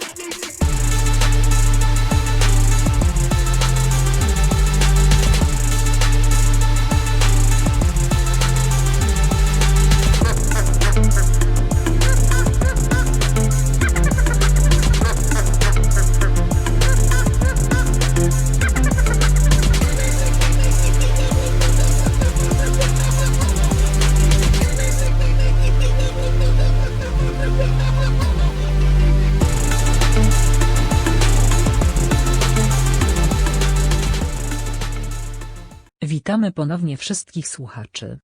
Let's Witamy ponownie wszystkich słuchaczy.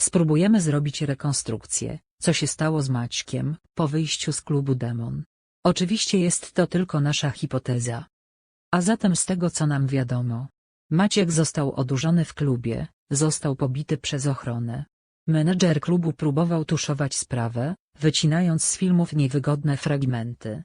Spróbujemy zrobić rekonstrukcję, co się stało z Maćkiem, po wyjściu z klubu Demon. Oczywiście jest to tylko nasza hipoteza. A zatem z tego co nam wiadomo. Maciek został odurzony w klubie, został pobity przez ochronę. Menedżer klubu próbował tuszować sprawę, wycinając z filmów niewygodne fragmenty.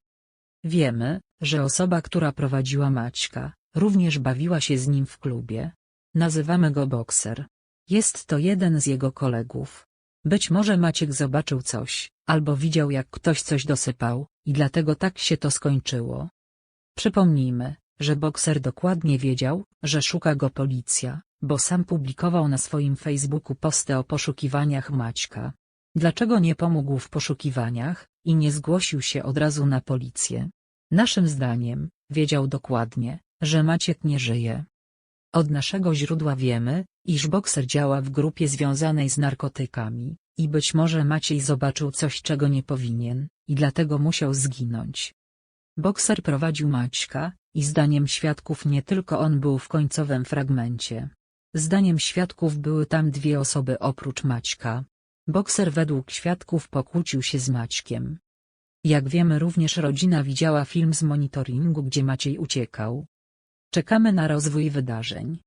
Wiemy, że osoba, która prowadziła Maćka, również bawiła się z nim w klubie. Nazywamy go bokser. Jest to jeden z jego kolegów. Być może Maciek zobaczył coś, albo widział jak ktoś coś dosypał, i dlatego tak się to skończyło. Przypomnijmy, że bokser dokładnie wiedział, że szuka go policja, bo sam publikował na swoim Facebooku posty o poszukiwaniach Maćka. Dlaczego nie pomógł w poszukiwaniach i nie zgłosił się od razu na policję? Naszym zdaniem, wiedział dokładnie, że Maciek nie żyje. Od naszego źródła wiemy, iż bokser działa w grupie związanej z narkotykami, i być może Maciej zobaczył coś czego nie powinien, i dlatego musiał zginąć. Bokser prowadził Maćka, i zdaniem świadków nie tylko on był w końcowym fragmencie. Zdaniem świadków były tam dwie osoby oprócz Maćka. Bokser według świadków pokłócił się z Maćkiem. Jak wiemy również rodzina widziała film z monitoringu gdzie Maciej uciekał. Czekamy na rozwój wydarzeń.